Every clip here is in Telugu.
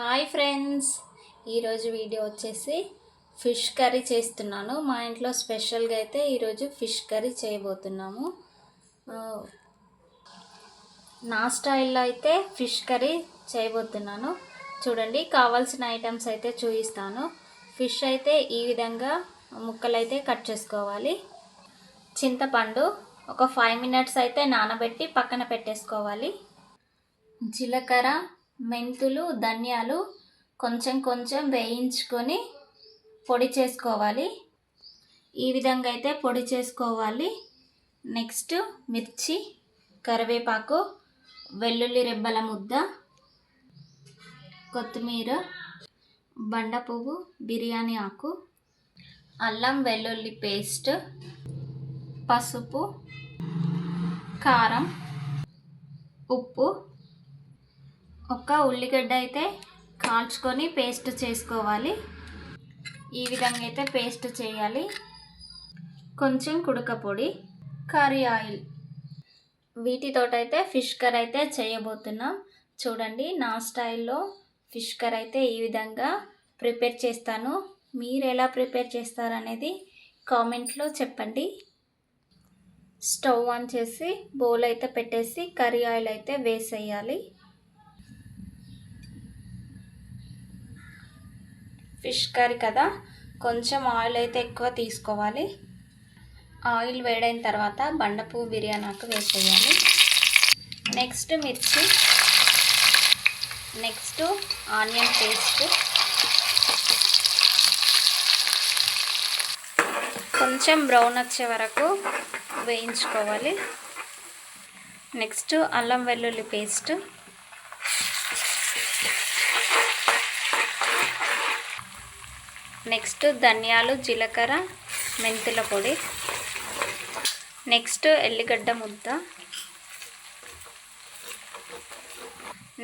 Hi friends. ఈరోజు వీడియో వచ్చేసి ఫిష్ కర్రీ చేస్తున్నాను. మా ఇంట్లో స్పెషల్గా అయితే ఈరోజు ఫిష్ కర్రీ చేయబోతున్నాము. నా స్టైల్లో అయితే ఫిష్ కర్రీ చేయబోతున్నాను. చూడండి కావాల్సిన ఐటమ్స్ అయితే చూపిస్తాను. ఫిష్ అయితే ఈ విధంగా ముక్కలైతే కట్ చేసుకోవాలి. చింతపండు ఒక ఫైవ్ మినిట్స్ అయితే నానబెట్టి పక్కన పెట్టేసుకోవాలి. జీలకర్ర మెంతులు ధనియాలు కొంచెం కొంచెం వేయించుకొని పొడి చేసుకోవాలి. ఈ విధంగా అయితే పొడి చేసుకోవాలి. నెక్స్ట్ మిర్చి కరివేపాకు వెల్లుల్లి రెబ్బల ముద్ద కొత్తిమీర బండ పువ్వు బిర్యానీ ఆకు అల్లం వెల్లుల్లి పేస్ట్ పసుపు కారం ఉప్పు ఒక ఉల్లిగడ్డ అయితే కాల్చుకొని పేస్ట్ చేసుకోవాలి. ఈ విధంగా అయితే పేస్ట్ చేయాలి. కొంచెం కుడకపొడి కర్రీ ఆయిల్. వీటితోటైతే ఫిష్ కర్రీ అయితే చేయబోతున్నాం. చూడండి నా స్టైల్లో ఫిష్ కర్రీ అయితే ఈ విధంగా ప్రిపేర్ చేస్తాను. మీరు ఎలా ప్రిపేర్ చేస్తారనేది కామెంట్లో చెప్పండి. స్టవ్ ఆన్ చేసి బౌల్ అయితే పెట్టేసి కర్రీ ఆయిల్ అయితే వేసేయాలి. ఫిష్ కర్రీ కదా. కొంచెం ఆయిల్ అయితే ఎక్కువ తీసుకోవాలి. ఆయిల్ వేడైన తర్వాత బండపువ్వు బిర్యానీకి వేసేయాలి. నెక్స్ట్ మిర్చి. Next onion paste. కొంచెం బ్రౌన్ వచ్చే వరకు వేయించుకోవాలి. నెక్స్ట్ అల్లం వెల్లుల్లి పేస్ట్. నెక్స్ట్ ధనియాలు జీలకర్ర మెంతుల పొడి. నెక్స్ట్ ఎల్లిగడ్డ ముద్ద.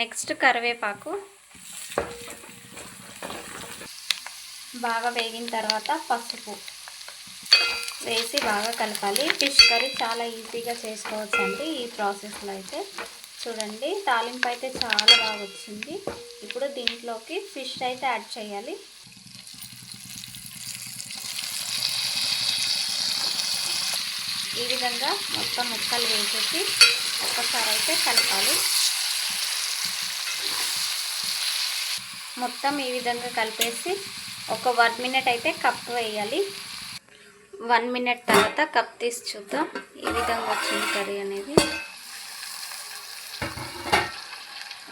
నెక్స్ట్ కరివేపాకు. బాగా వేగిన తర్వాత పసుపు. వేసి బాగా కలపాలి. ఫిష్ కర్రీ చాలా ఈజీగా చేసుకోవచ్చు అండి ఈ ప్రాసెస్లో అయితే. చూడండి తాలింపు అయితే చాలా బాగా వచ్చింది. ఇప్పుడు దీంట్లోకి ఫిష్ అయితే యాడ్ చేయాలి. ఈ విధంగా మొత్తం ముక్కలు వేసేసి ఒక్కసారి అయితే కలపాలి. మొత్తం ఈ విధంగా కలిపేసి ఒక వన్ మినిట్ అయితే కప్ వేయాలి. వన్ మినిట్ తర్వాత కప్ తీసి చూద్దాం. ఈ విధంగా వచ్చింది కర్రీ అనేది.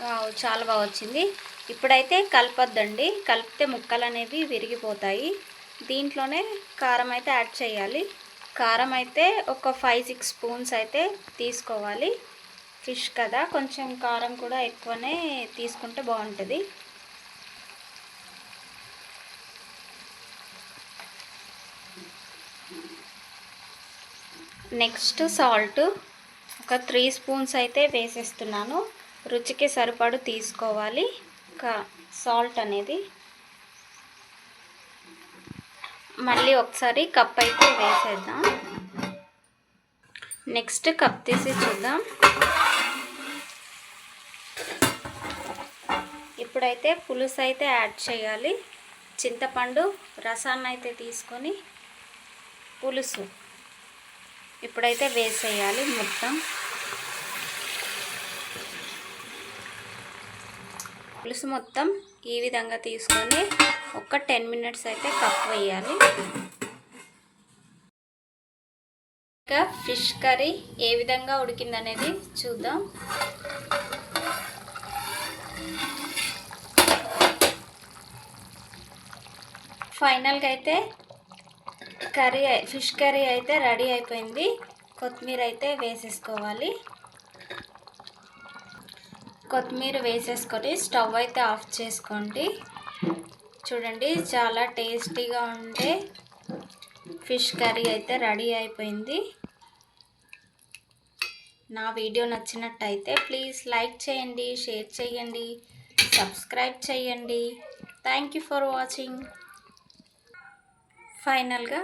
వావ్ చాలా బాగా వచ్చింది. ఇప్పుడైతే కలపొద్దండి. కలిపితే ముక్కలు అనేవి విరిగిపోతాయి. దీంట్లోనే కారం అయితే యాడ్ చేయాలి. కారం అయితే ఒక ఫైవ్ సిక్స్ స్పూన్స్ అయితే తీసుకోవాలి. ఫిష్ కదా కొంచెం కారం కూడా ఎక్కువనే తీసుకుంటే బాగుంటుంది. నెక్స్ట్ సాల్ట్ ఒక త్రీ స్పూన్స్ అయితే వేసేస్తున్నాను. రుచికి సరిపడు తీసుకోవాలి. కా సాల్ట్ అనేది మళ్ళీ ఒకసారి కప్ అయితే వేసేద్దాం. నెక్స్ట్ కప్ తీసి చూద్దాం. ఇప్పుడైతే పులుసు అయితే యాడ్ చేయాలి. చింతపండు రసాన్ని అయితే తీసుకొని పులుసు ఇప్పుడైతే వేసేయాలి మొత్తం. పులుసు మొత్తం ఈ విధంగా తీసుకొని ఒక టెన్ మినిట్స్ అయితే కప్ వేయాలి. ఇంకా ఫిష్ కర్రీ ఏ విధంగా ఉడికిందనేది చూద్దాం. ఫైనల్గా అయితే కర్రీ ఫిష్ కర్రీ అయితే రెడీ అయిపోయింది. కొత్తిమీర అయితే వేసేసుకోవాలి. కొత్తిమీర వేసేసుకొని స్టవ్ అయితే ఆఫ్ చేసుకోండి. చూడండి చాలా టేస్టీగా ఉండే ఫిష్ కర్రీ అయితే రెడీ అయిపోయింది. నా వీడియో నచ్చినట్టయితే ప్లీజ్ లైక్ చేయండి షేర్ చేయండి సబ్స్క్రైబ్ చేయండి. Thank you for watching. ఫైనల్గా